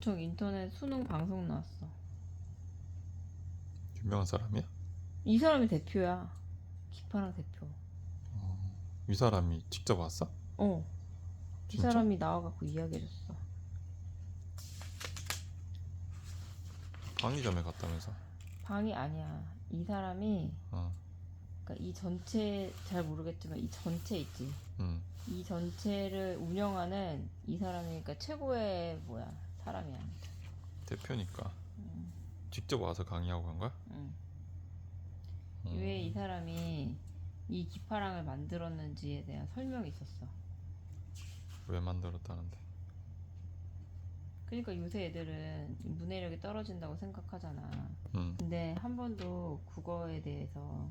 저 인터넷 수능 방송 나왔어. 유명한 사람이야? 이 사람이 대표야. 기파랑 대표. 이 사람이 직접 왔어? 어. 이 진짜? 사람이 나와갖고 이야기해줬어. 방위점에 갔다면서? 방이 아니야. 이 사람이 어, 그러니까 이 전체 잘 모르겠지만 이 전체 있지. 음, 이 전체를 운영하는 이 사람이 그러니까 최고의 뭐야 사람이야. 대표니까 음, 직접 와서 강의하고 간 거야? 음. 음, 왜 이 사람이 이 기파랑을 만들었는지에 대한 설명이 있었어. 왜 만들었다는데? 그러니까 요새 애들은 문해력이 떨어진다고 생각하잖아. 음, 근데 한 번도 국어에 대해서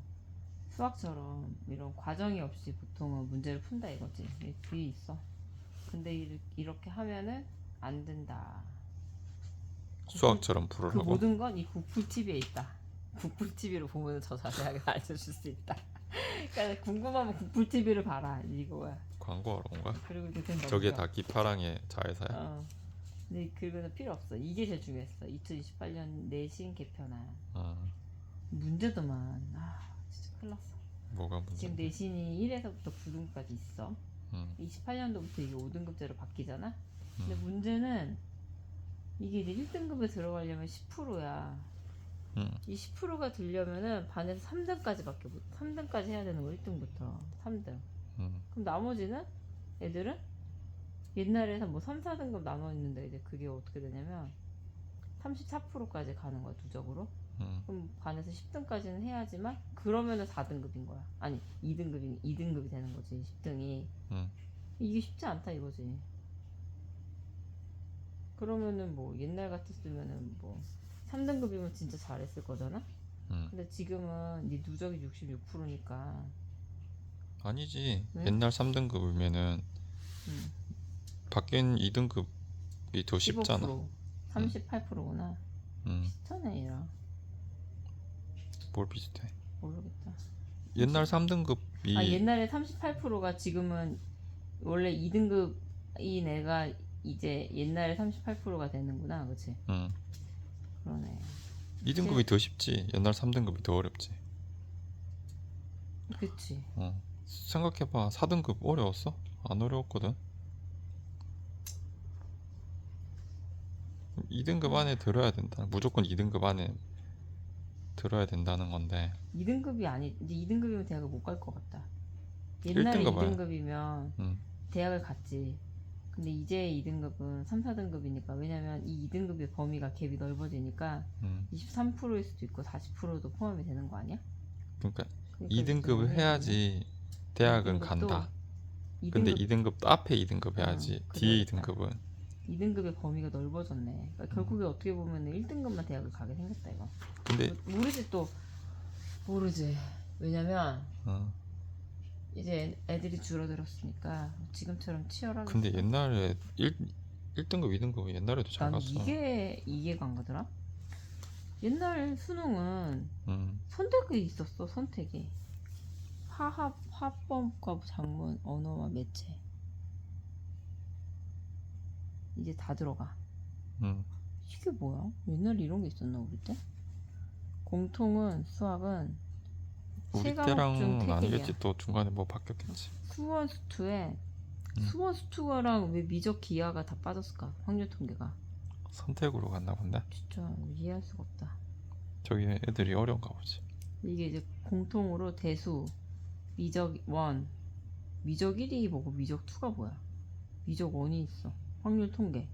수학처럼 이런 과정이 없이 보통은 문제를 푼다 이거지. 그게 있어. 근데 이- 이렇게 하면은 안 된다. 수학처럼 그 풀으라고? 모든 건 이 국풀 TV에 있다. 국풀 TV로 보면 더 자세하게 알려줄 수 있다. 그러니까 궁금하면 국풀 TV를 봐라 이거야. 광고하러 온 거야? 그리고 이제 된 저게. 다 기파랑의 자회사야? 어. 근데 그거는 필요 없어. 이게 제일 중요했어. 2028년 내신 개편안. 어, 문제도만. 아 진짜 큰일 났어. 뭐가 문제? 지금 내신이 1에서부터 9등까지 있어. 음, 28년도부터 이게 5등급제로 바뀌잖아. 근데 음, 문제는 이게 이제 1등급에 들어가려면 10%야. 음, 이 10%가 들려면은 반에서 3등까지밖에 못, 3등까지 해야 되는 거 1등부터 3등. 음, 그럼 나머지는 애들은 옛날에는 뭐 3, 4등급 나눠 있는데 이제 그게 어떻게 되냐면 34%까지 가는 거야 누적으로. 음, 그럼 반에서 10등까지는 해야지만 그러면은 4등급인 거야. 아니 2등급이 2등급이 되는 거지 10등이. 음. 이게 쉽지 않다 이거지. 그러면은 뭐 옛날 같았으면은 뭐 3등급이면 진짜 잘했을 거잖아. 음. 근데 지금은 네 누적이 66%니까. 아니지. 왜? 옛날 3등급이면은 음, 바뀐 2등급이 더 쉽잖아. 38%구나. 음, 비슷하네 얘랑. 뭘 비슷해? 모르겠다. 옛날 3등급이 아 옛날에 38%가 지금은 원래 2등급이 내가 이제 옛날에 38%가 되는구나, 그렇지? 음, 그러네. 2등급이 더 쉽지. 옛날 3등급이 더 어렵지. 그치. 어. 생각해봐. 4등급 어려웠어? 안 어려웠거든. 2등급 안에 들어야 된다. 무조건 2등급 안에 들어야 된다는 건데. 2등급이 아니, 이제 2등급이면 대학을 못 갈 것 같다. 옛날에 1등급 아니야. 2등급이면 음, 대학을 갔지. 근데 이제 2등급은 3, 4등급이니까 왜냐면 이 2등급의 범위가 갭이 넓어지니까 음. 23%일 수도 있고 40%도 포함이 되는 거 아니야? 그러니까 그러니까 2등급을 이제 해야지 대학은 2등급도 간다. 2등급, 근데 2등급 앞에 2등급 해야지. 어, 뒤에 그러니까. 2등급은 2등급의 범위가 넓어졌네. 그러니까 음. 결국에 어떻게 보면 1등급만 대학을 가게 생겼다 이거. 근데 모르지 또 모르지. 왜냐면 어, 이제 애들이 줄어들었으니까 지금처럼 치열하게. 근데 옛날에 1 1등급 2등급 옛날에도 잘 난 갔어. 이게 이해가 안 가더라. 옛날 수능은 음, 선택이 있었어 선택이. 화합, 화법과 장문, 언어와 매체. 이제 다 들어가. 음. 이게 뭐야? 옛날에 이런 게 있었나 우리 때? 공통은 수학은 우리 세 과목 중 때랑은 태길이야. 아니겠지. 또 중간에 뭐 바뀌었겠지. 수원 수투에 음. 수원 수투가랑 왜 미적 기하가 다 빠졌을까? 확률 통계가 선택으로 갔나 본데. 진짜 이해할 수가 없다. 저기 애들이 어려운가 보지. 이게 이제 공통으로 대수, 미적 원, 미적 1이 뭐고 미적 2가 뭐야? 미적 1이 있어. 확률 통계.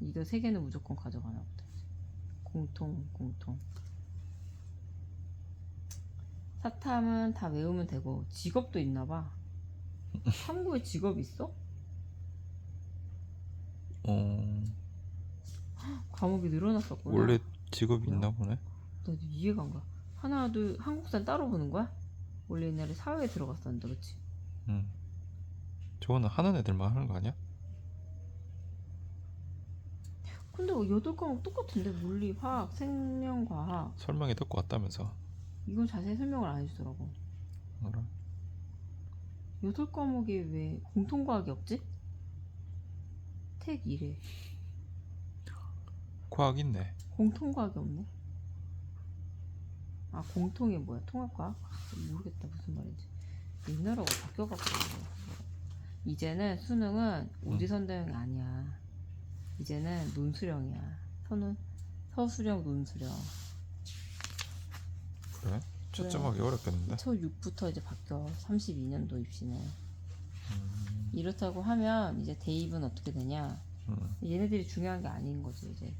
이거 세 개는 무조건 가져가나 보다. 공통, 공통. 사탐은 다 외우면 되고 직업도 있나 봐. 한국에 직업 있어? 어, 과목이 늘어났었구나. 원래 직업이? 있나 보네. 나 이해가 안 가. 하나, 둘, 한국산 따로 보는 거야? 원래 옛날에 사회에 들어갔었는데, 그치? 음. 저거는 하는 애들만 하는 거 아니야? 근데 뭐 여덟 과목 똑같은데 물리, 화학, 생명과학 설명회 듣고 왔다면서. 이건 자세히 설명을 안 해주더라고. 알아? 여덟 과목에 왜 공통과학이 없지? 택 1회. 과학 있네. 공통과학이 없네. 아 공통이 뭐야? 통합과학? 아, 모르겠다 무슨 말인지. 옛날하고 바뀌어갖고 이제는 수능은 오지선다형이 아니야. 이제는 논수령이야. 서는 서수령 논수령. 그래? 채점하기 어렵겠는데? 초 6부터 이제 바뀌어. 32년도 입시는. 음, 이렇다고 하면 이제 대입은 어떻게 되냐? 음, 얘네들이 중요한 게 아닌 거지 이제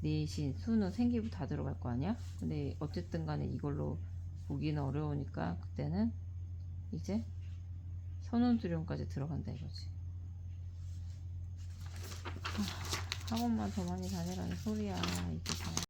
내신 수능 생기부 다 들어갈 거 아니야 근데 어쨌든 간에 이걸로 보기는 어려우니까 그때는 이제 선원수령까지 들어간다 이거지 하, 학원만 더 많이 다니라는 소리야 이게 다